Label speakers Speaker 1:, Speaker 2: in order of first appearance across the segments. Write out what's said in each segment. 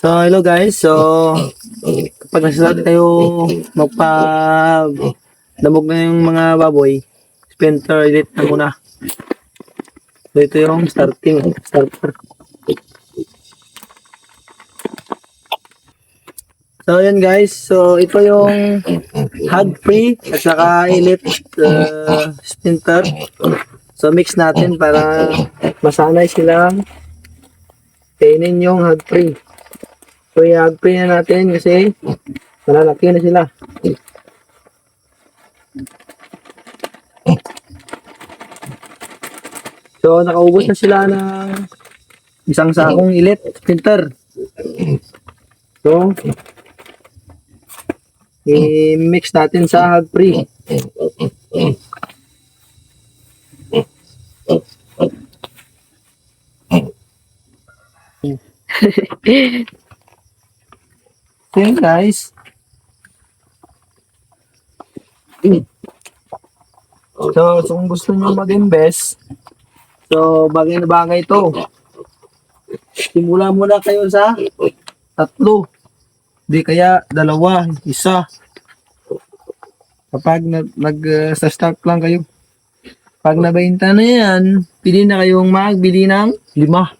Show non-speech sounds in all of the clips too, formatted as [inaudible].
Speaker 1: So, hello guys. So, kapag nagsasabi tayo magpa damog na yung mga baboy, splinter elite na muna. So, ito yung starting, starter. So, yun guys. So, ito yung hog free at saka elite uh, splinter. So, mix natin para masanay silang kainin yung hog free. So, free na natin kasi malalaki na sila. So, nakaubos na sila ng isang sakong ilit, splinter. So, i-mix natin sa hog [laughs] yun guys. So, so kung gusto nyo mag-invest, so bagay na bagay ito. Simula muna kayo sa tatlo. Di kaya dalawa, isa. Kapag nag, nag uh, lang kayo. Pag nabenta na yan, pili na kayong magbili ng lima.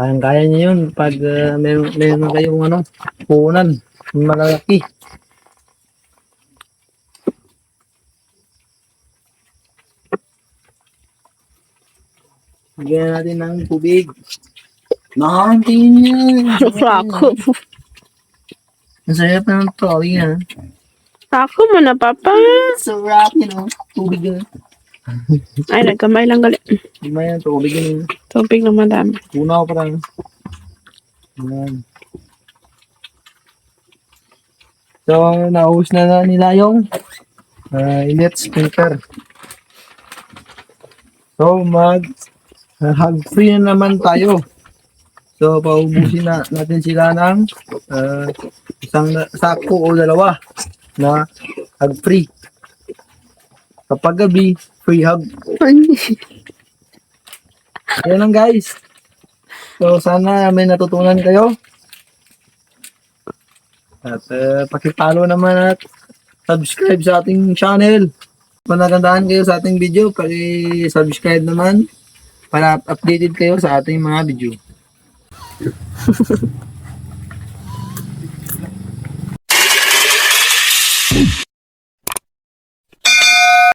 Speaker 1: Kayang-kaya niyo yun pag uh, meron, meron kayong ano, punan, malalaki. Lagyan natin ng tubig. Nakakantiin niya.
Speaker 2: Ako.
Speaker 1: Ang sarap na ng tubig yan.
Speaker 2: Ako mo na, Papa.
Speaker 1: Sarap yun, oh. Tubig yun.
Speaker 2: Ay, nagkamay lang gali.
Speaker 1: Ba yan, tubig yun.
Speaker 2: Tubig na madami.
Speaker 1: Una ko pa lang. Yan. So, naubos na, na nila yung uh, init sprinkler. So, mag uh, hog free na naman tayo. So, paubusin na natin sila ng uh, isang sako o dalawa na hog free. Kapag gabi, free hug. [laughs] Yan lang guys. So sana may natutunan kayo. At uh, pakipalo naman at subscribe sa ating channel. Kung nagandaan kayo sa ating video, paki-subscribe naman para updated kayo sa ating mga video. [laughs]